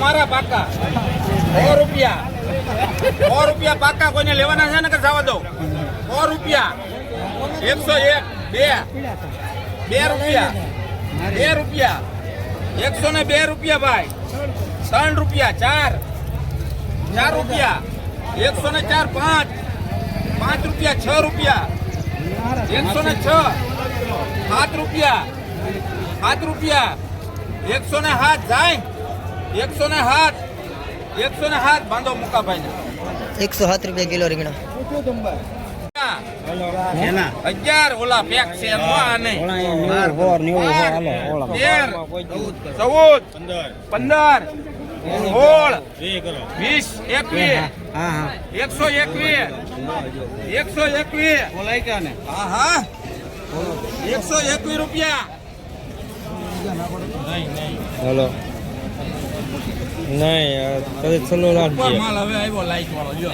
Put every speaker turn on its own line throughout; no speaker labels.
મારા પાકા. સો રૂપિયા. સો રૂપિયા પાકા કોઈને લેવાના છે ને કે જવા દો સો રૂપિયા. એકસો એક, બે. બે રૂપિયા. બે રૂપિયા. એકસો ને બે રૂપિયા ભાઈ. ત્રણ રૂપિયા, ચાર. ચાર રૂપિયા. એકસો ને ચાર, પાંચ. પાંચ રૂપિયા, છ રૂપિયા. એકસો ને છ. સાત રૂપિયા. સાત રૂપિયા. એકસો ને સાત, જાય. એકસો ને સાત. એકસો ને સાત બાંધો મુકાભાઈ
એકસો સાત રૂપિયા કિલો રીંગણા.
અગિયાર ઓલા પેક છે તેર ચૌદ પંદર સોળ વીસ એકવીસ એકસો એકવીસ એકસો એકવીસ. હા હા એકસો એકવીસ રૂપિયા.
હલો. નહીં કદી છેલ્લું
ઉપર
રાખજે
માલ હવે આવ્યો લાઈક વાળો લ્યો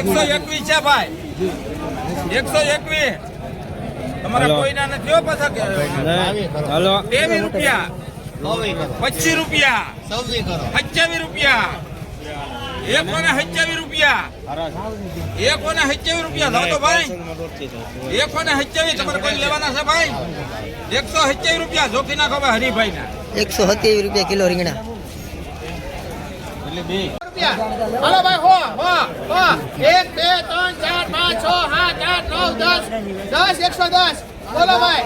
એકસો એકવીસ છે ભાઈ. એકસો એકવીસ. તમારા
હલો.
કોઈના નથી હો પાછા કે
નહીં હલો.
રૂપિયા. પચીસ રૂપિયા. સત્યાવીસ રૂપિયા. એકો ને સત્યાવીસ રૂપિયા? એકો ને સત્યાવીસ રૂપિયા? લાવો તો ભાઈ. એકો ને સત્યાવીસ? તમારે કોઈ લેવાના છે ભાઈ? એકસો સત્યાવીસ રૂપિયા. જોખી નાખો ભાઈ હરિભાઈ ના
એકસો સત્યાવીસ રૂપિયા કિલો રીંગણા.
હાલો ભાઈ, હો હો હો. એક, બે, ત્રણ, ચાર, પાંચ, છ, સાત, આઠ, નવ, દસ. દસ, એકસો દસ. બોલો ભાઈ.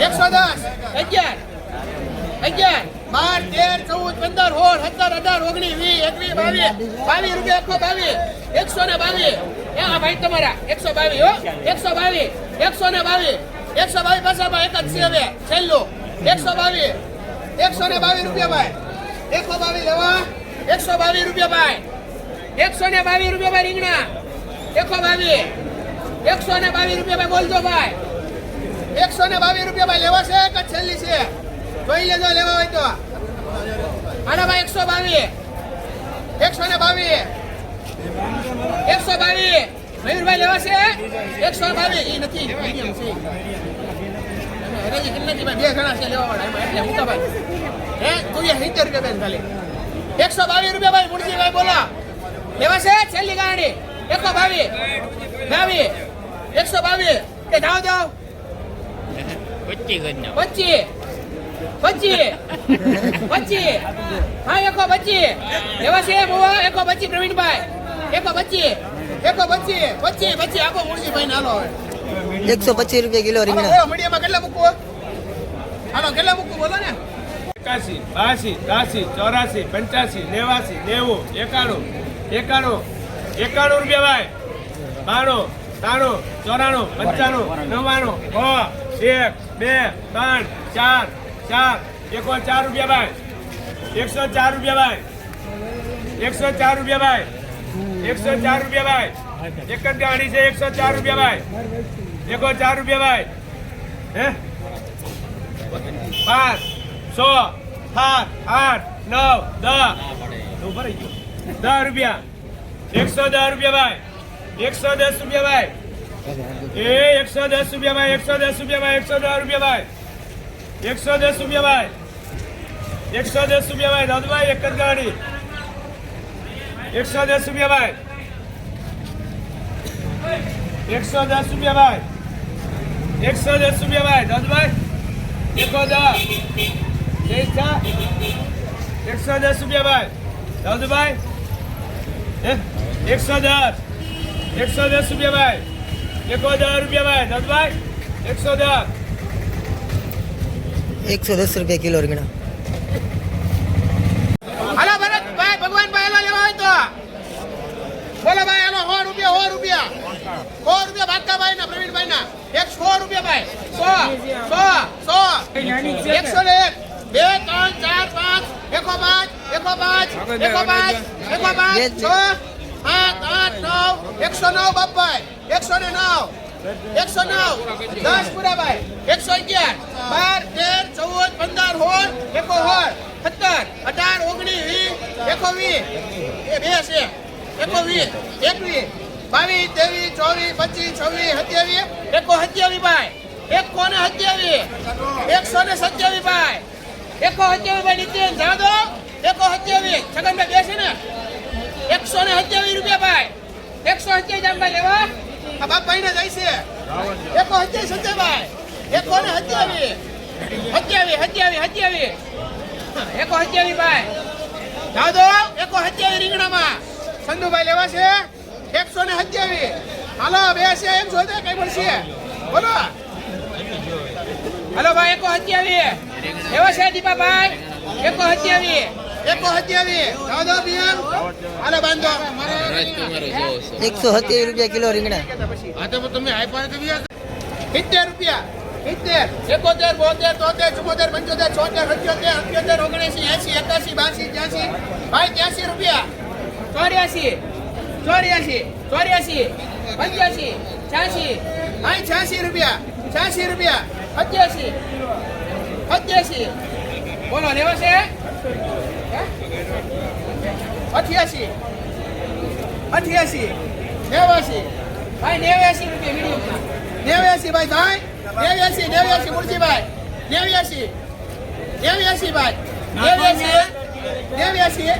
એકસો દસ. અગિયાર. અગિયાર. બાર, તેર, ચૌદ, પંદર, સોળ, સત્તર, અઢાર, ઓગણીસ, વીસ, એકવીસ, બાવીસ. બાવીસ રૂપિયા એકસો બાવીસ. એકસો ને બાવીસ. હા ભાઈ તમારા. એકસો બાવીસ, હો. એકસો બાવીસ. એકસો ને બાવીસ. એકસો બાવીસ પાછા એક જ છે હવે. છેલ્લું. એકસો બાવીસ. એકસો ને બાવીસ રૂપિયા ભાઈ. એકસો બાવીસ લેવા એકસો બાવીસ રૂપિયા ભાઈ. એકસો ને બાવીસ રૂપિયા ભાઈ રીંગણા. એકસો બાવીસ. એકસો ને બાવીસ રૂપિયા ભાઈ બોલજો ભાઈ. એકસો ને બાવીસ રૂપિયા ભાઈ લેવા છે કે છેલ્લી છે? જોઈ લેજો, લેવા હોય તો. આના ભાઈ એકસો બાવીસ. એકસો ને બાવીસ. એકસો બાવીસ. મયુરભાઈ લેવા છે? એકસો બાવીસ. એ નથી બે ઘણા છે લેવા વાળા એટલે એટલે મુકાભાઈ હે? તું એ સિત્તેર રૂપિયા બેન ખાલી. એકસો બાવીસ રૂપિયા ભાઈ મુરજીભાઈ બોલો. લેવા છે છેલ્લી ગાડી. એકસો બાવીસ. બાવીસ. એકસો બાવીસ. એ જાઓ જાઓ. પચીસ પચીસ. પચીસ. હા એકો પચીસ. છે બુવા એકો પચીસ પ્રવીણભાઈ. એકો પચીસ. એકો પચીસ. પચીસ પચીસ. આપો મુરજીભાઈ ને હાલો
એકસો પચીસ રૂપિયા કિલો રીંગણા.
મીડિયામાં કેટલા મૂકવો હાલો કેટલા મૂકવું બોલો ને?
એકાસી, બાસી ત્રાસી ચોરાસી, પંચ્યાસી, નેવાસી, નેવું, એકાણું એકાણું એકાણું રૂપિયા ભાઈ. બાણું ત્રાણું ચોરાણું, પંચાણું, નવ્વાણું, છ, એક, બે, ત્રણ, ચાર ચાર એકો ચાર રૂપિયા ભાઈ. એકસો ચાર રૂપિયા ભાઈ. એકસો ચાર રૂપિયા ભાઈ. એકસો ચાર રૂપિયા ભાઈ. એક જ ગાડી છે એકસો ચાર રૂપિયા ભાઈ. એકો ચાર રૂપિયા ભાઈ. હે? પાંચ છ સાત આઠ નવ દસ ઊભા દસ રૂપિયા એકસો દસ રૂપિયા ભાઈ એકસો દસ રૂપિયા ભાઈ એ એકસો દસ રૂપિયા ભાઈ એકસો દસ રૂપિયા ભાઈ એકસો દસ રૂપિયા ભાઈ એકસો દસ રૂપિયા ભાઈ એકસો દસ રૂપિયા ભાઈ દાદુભાઈ એક જ ગાડી એકસો દસ રૂપિયા ભાઈ એકસો દસ રૂપિયા ભાઈ એકસો દસ રૂપિયા ભાઈ દાદુભાઈ એકો દસ ચા એકસો દસ રૂપિયા ભાઈ. દાદુભાઈ હે? એકસો દસ. એકસો દસ રૂપિયા ભાઈ. એકો દસ રૂપિયા ભાઈ. એકસો દસ.
એકસો દસ રૂપિયા કિલો રીંગણા.
હાલો ભરતભાઈ ભગવાનભાઈ હાલો લેવા હોય તો. બોલો ભાઈ હાલો સો રૂપિયા સો રૂપિયા. સો રૂપિયા ભાગતાભાઈ ના પ્રવીણભાઈ ના એક સો રૂપિયા ભાઈ. સો સો સો. એકસો ને એક. બે ત્રણ ચાર પાંચ એકો પાંચ એકો પાંચ એકો પાંચ એકો પાંચ છ સાત આઠ નવ એકસો નવ બાપભાઈ એકસો ને નવ એકસો નવ દસ પૂરાભાઈ એકસો અગિયાર બાર તેર ચૌદ પંદર સોળ એકો હોળ સત્તર અઢાર ઓગણીસ વીસ એકો વીસ એ બે છે એકો વીસ એકવીસ બાવીસ ત્રેવીસ ચોવીસ પચીસ છવ્વીસ સત્યાવીસ એકો સત્યાવીસ ભાઈ એક કોને સત્યાવીસ એકસો ને સત્યાવીસ ભાઈ એકો સત્યાવીસ ભાઈ નીતિન એકો સત્યાવીસ. છગનભાઈ બેસે ને? એકસો ને સત્યાવીસ રૂપિયા ભાઈ. એકસો સત્યાવીસ આમ ભાઈ લેવા. આ બાપ ને જાય છે એકો સત્યાવીસ સત્યાભાઈ એકો ને સત્યાવીસ. સત્યાવીસ સત્યાવીસ સત્યાવીસ. એકો સત્યાવીસ ભાઈ. જાઓ દો એકો સત્યાવીસ રીંગણામાં. સંધુભાઈ લેવા છે. એકસો ને સત્યાવીસ. હાલો બે છે એમ જોતે કઈ મળશે. બોલો. હાલો ભાઈ, એકો સત્યાવીસ. એવો છે. દીપાભાઈ એકો સત્યાવીસ એકો સત્યાવીસ જાઓ દો પીએમ હાલો બાંધો
એકસો સત્યાવીસ રૂપિયા કિલો રીંગણા
હા તો તમે આપ્યા તો સિત્તેર રૂપિયા સિત્તેર એકોતેર બોતેર તોતેર ચુમ્મોતેર પંચોતેર છોતેર સત્યોતેર અઠ્યોતેર ઓગણસી એસી એકાસી બાસી ત્યાસી ભાઈ ત્યાસી રૂપિયા ચોર્યાસી ચોર્યાસી ચોર્યાસી પંચ્યાસી છ્યાસી ભાઈ છ્યાસી રૂપિયા છ્યાસી રૂપિયા સત્યાસી સત્યાસી બોલો લેવા છે? અઠ્યાસી. અઠ્યાસી. નેવાસી ભાઈ નેવ્યાસી રૂપિયા મીડિયમના નેવ્યાસી ભાઈ ભાઈ. નેવ્યાસી નેવ્યાસી મુરજીભાઈ. નેવ્યાસી. નેવ્યાસી ભાઈ. નેવ્યાસી નેવ્યાસી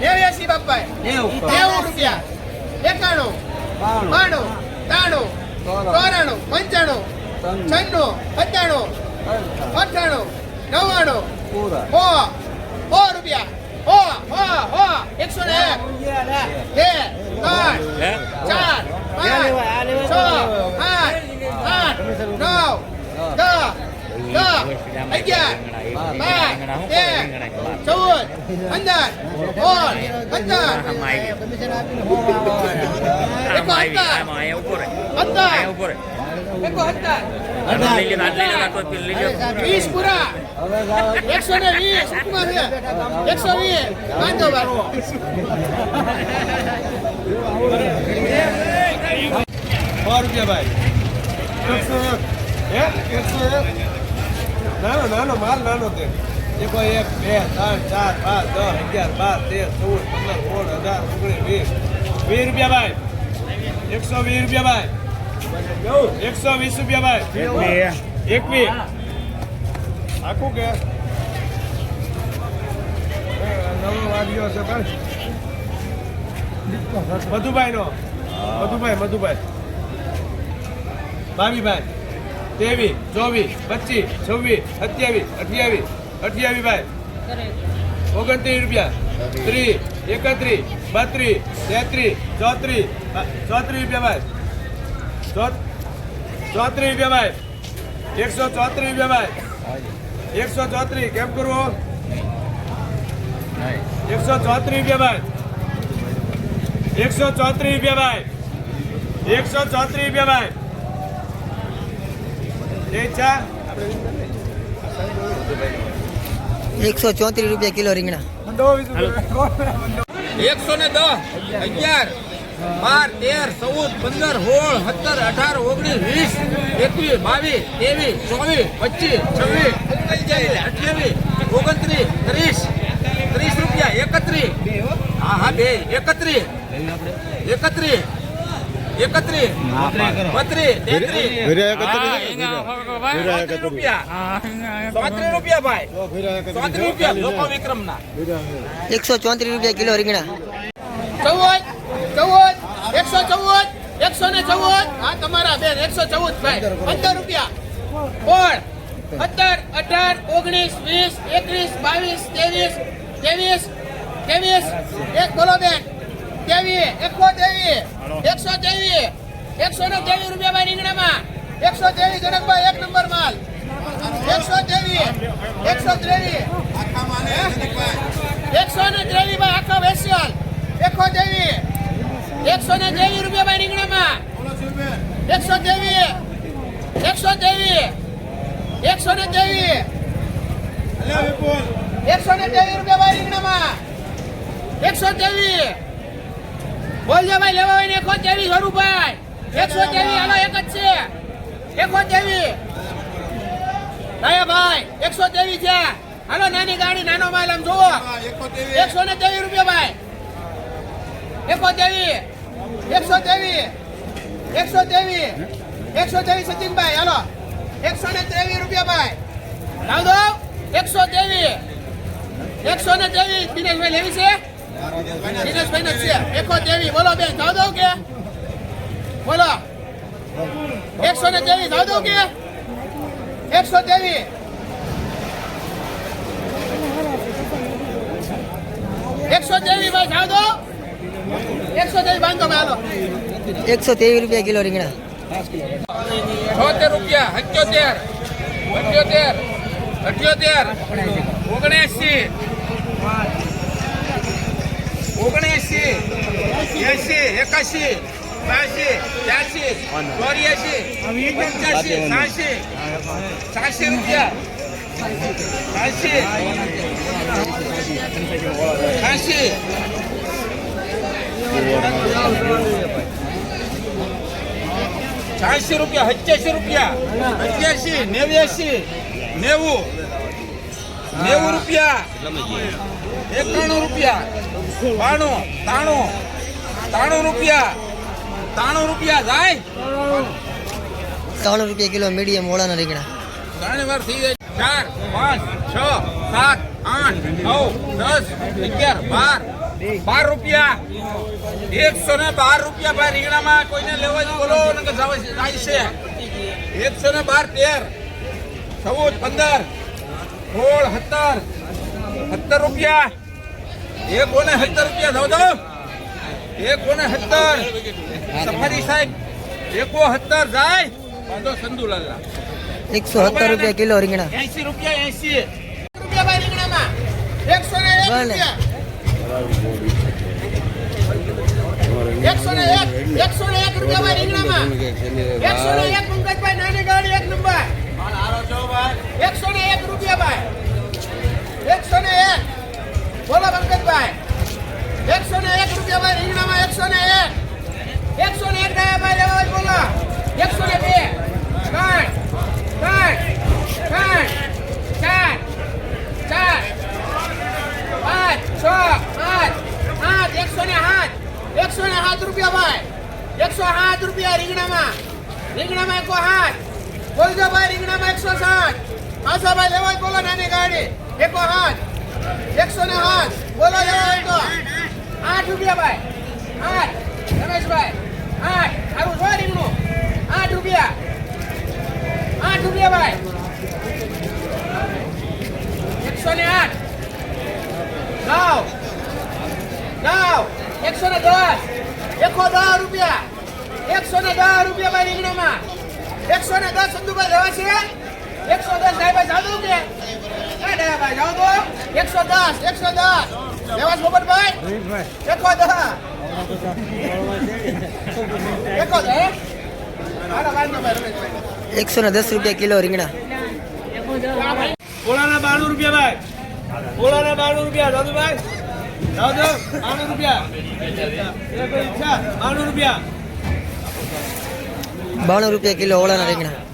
નેવ્યાસી બાપાઈ નેવું. રૂપિયા. એકાણું. બાણું. ત્રાણું. ચોરાણું. પંચાણું. છન્નું. સત્તાણું અઠ્ઠાણું નવ્વાણું હો હો રૂપિયા હો હો હો એકસો ને એક બે ત્રણ ચાર પાંચ છ આઠ આઠ નવ દસ દસ અગિયાર બાર તેર ચૌદ પંદર સોળ સત્તર એકો સત્તર સત્તર એકો સત્તર વીસ પૂરા. એકસો ને વીસ એકસો વીસ. વાંધો ભાઈ
સો રૂપિયા ભાઈ. હે? નાનો નાનો માલ નાનો તે. એકો એક બે ત્રણ ચાર પાંચ દસ અગિયાર બાર તેર ચૌદ પંદર સોળ હજાર ઓગણીસ વીસ. વીસ રૂપિયા ભાઈ. એકસો વીસ રૂપિયા ભાઈ. એકસો વીસ રૂપિયા ભાઈ. એકવીસ. આખું કે? નવો વાગ્યો છે ભાઈ મધુભાઈ નો મધુભાઈ મધુભાઈ. બાવીભાઈ તેવી ચોવીસ પચીસ છવ્વીસ સત્યાવીસ અઠ્યાવીસ અઠ્યાવીસ ભાઈ. ઓગણત્રીસ રૂપિયા. ત્રીસ એકત્રીસ બત્રીસ તેત્રીસ ચોત્રીસ ચોત્રીસ રૂપિયા ભાઈ. ચોત્રીસ રૂપિયા ભાઈ. એકસો ચોત્રીસ રૂપિયા ભાઈ. એકસો ચોત્રીસ કેમ કરવો? એકસો ચોત્રીસ રૂપિયા ભાઈ. એકસો ચોત્રીસ રૂપિયા ભાઈ. એકસો ચોત્રીસ રૂપિયા ભાઈ. એ ચા?
એકસો ચોત્રીસ રૂપિયા કિલો રીંગણા.
એકસો ને દસ અગિયાર. બાર તેર ચૌદ પંદર સોળ સત્તર અઢાર ઓગણીસ વીસ એકવીસ બાવીસ ત્રેવીસ ચોવીસ પચીસ છવ્વીસ સત્યાવીસ અઠ્યાવીસ ઓગણત્રીસ ત્રીસ ત્રીસ રૂપિયા એકત્રીસ. હા હા બે એકત્રીસ. એકત્રીસ. એકત્રીસ. બત્રીસ તેત્રીસ. રૂપિયા. ચોત્રીસ રૂપિયા ભાઈ. ચોત્રીસ રૂપિયા લોકો વિક્રમના.
એકસો ચોત્રીસ રૂપિયા કિલો રીંગણા
ચૌદ ચૌદ એકસો ચૌદ એકસો ને ચૌદ હા તમારા બેન એકસો ચૌદ ભાઈ પંદર રૂપિયા. કોણ સત્તર અઢાર, ઓગણીસ, વીસ, એકવીસ, બાવીસ, ત્રેવીસ ત્રેવીસ ત્રેવીસ. એક બોલો બેન. ત્રેવીસ, એકસો ત્રેવીસ એકસો ત્રેવીસ, એકસો ને ત્રેવીસ રૂપિયા ભાઈ રીંગણામાં. એકસો ત્રેવીસ જનકભાઈ, એક નંબર માલ. એકસો ત્રેવીસ એકસો ત્રેવીસ. એકસો ને ત્રેવીસ ભાઈ, આખો વેસ્યલ એકસો ત્રેવીસ, એકસો ને ત્રેવીસ રૂપિયા ભાઈ રીંગણામાં. એકસો ત્રેવીસ એકસો ત્રેવીસ. એકસો ને ત્રેવીસ. એકસો ને ત્રેવીસ રૂપિયા ભાઈ રીંગણામાં. એકસો ત્રેવીસ. બોલજો ભાઈ, લેવા હોય ને એકસો ત્રેવીસ હરુભાઈ એકસો ત્રેવીસ, હાલો, એક જ છે. એકસો ત્રેવીસ. ભાઈ ભાઈ, એકસો ત્રેવીસ છે. હાલો, નાની ગાડી, નાનો માલ આમ જુઓ એકસો ને ત્રેવીસ રૂપિયા ભાઈ. એકસો ત્રેવીસ. એકસો ત્રેવીસ. એકસો ત્રેવીસ. એકસો ત્રેવીસ સચિનભાઈ, હાલો. એકસો ને ત્રેવીસ રૂપિયા ભાઈ લાવ એકસો ત્રેવીસ એકસો ને ત્રેવીસ દિનેશભાઈ લેવી છે? દિનેશભાઈ ને છે. એકો બોલો બેન થાવ દઉં બોલો. એકસો ને ત્રેવીસ થાવ દઉં એકસો ત્રેવીસ એકસો ત્રેવીસ ભાઈ દો. એકસો ત્રેવીસ બાંધો ભાઈ
એકસો ત્રેવીસ રૂપિયા કિલો રીંગણા.
છોતેર રૂપિયા અઠ્યોતેર અઠ્યોતેર અઠ્યોતેર ઓગણએસી ઓગણએસી એસી એકાશી બાસી ત્યાસી ચોર્યાસી પંચ્યાસી છ્યાસી છ્યાસી રૂપિયા છ્યાસી છ્યાસી છ્યાસી રૂપિયા સત્યાસી રૂપિયા. અઠ્યાસી નેવ્યાસી નેવું. નેવું રૂપિયા. એકાણું રૂપિયા. બાણું તાણું તાણું રૂપિયા. તાણું રૂપિયા જાય.
ત્રણ રૂપિયા કિલો મીડિયમ ઓળાના રીંગણા.
ત્રણ વાર થઈ જાય. ચાર પાંચ છ સાત આઠ નવ દસ અગિયાર બાર બાર રૂપિયા. એકસો ને બાર રૂપિયા ભાઈ રીંગણામાં કોઈને લેવા બોલો જાય છે. એકસો ને બાર તેર. ચૌદ પંદર. સોળ સત્તર. સત્તર રૂપિયા. એક કોને સત્તર રૂપિયા. દો દો એક કોને સત્તર. સફારી સાહેબ એકો સત્તર જાય. વાંધો સંધુલાલના
એકસો સત્તર રૂપિયા કિલો રીંગણા.
એસી રૂપિયા એસી.
રૂપિયા ભાઈ રીંગણામાં. એકસો ને રૂપિયા. એકસો ને એક એકસો એક રૂપિયા ભાઈ રીંગણામાં એકસો ને એક નાની ગાડી એક. નંબર એકસો એક રૂપિયા ભાઈ એકસો એક બોલો પંકજભાઈ એકસો ને એક. રૂપિયા ભાઈ રીંગણામાં એક એકસો એક ગયા ભાઈ લેવા બોલો એકસો ને બે. ત્રણ ત્રણ ચાર ચાર પાંચ છ આઠ આઠ એકસો ને આઠ એકસો ને સાત રૂપિયા ભાઈ એકસો સાત રૂપિયા રીંગણામાં. રીંગણામાં એકસો સાત બોલજો ભાઈ, રીંગણામાં એકસો સાઠ. પાછા ભાઈ, લેવાય બોલો નાની ગાડી. એકો હાથ એકસો ને હાથ બોલો લેવાય તો આઠ રૂપિયા ભાઈ. આઠ. રમેશભાઈ આઠ સારું છો રીંગણું આઠ રૂપિયા આઠ રૂપિયા ભાઈ એકસો ને આઠ નવ નવ એકસો ને દસ એકસો દસ રૂપિયા એકસો ને દસ રૂપિયા ભાઈ રીંગણામાં. એકસો ને દસ સંધુભાઈ લેવા છે. એકસો દસ સાહેબ જાદુ કે? હા ભાઈ? જાઓ દો એકસો દસ એકસો દસ. લેવા છે પોપટભાઈ એકસો દસ. એકસો દસ
એકસો ને દસ રૂપિયા કિલો રીંગણા.
ઓળાના બાણું રૂપિયા ભાઈ. ઓળાના બાણું રૂપિયા દાદુભાઈ દાદુ બાણું રૂપિયા બાણું રૂપિયા.
બાણું રૂપિયા કિલો ઓળાના રીંગણા.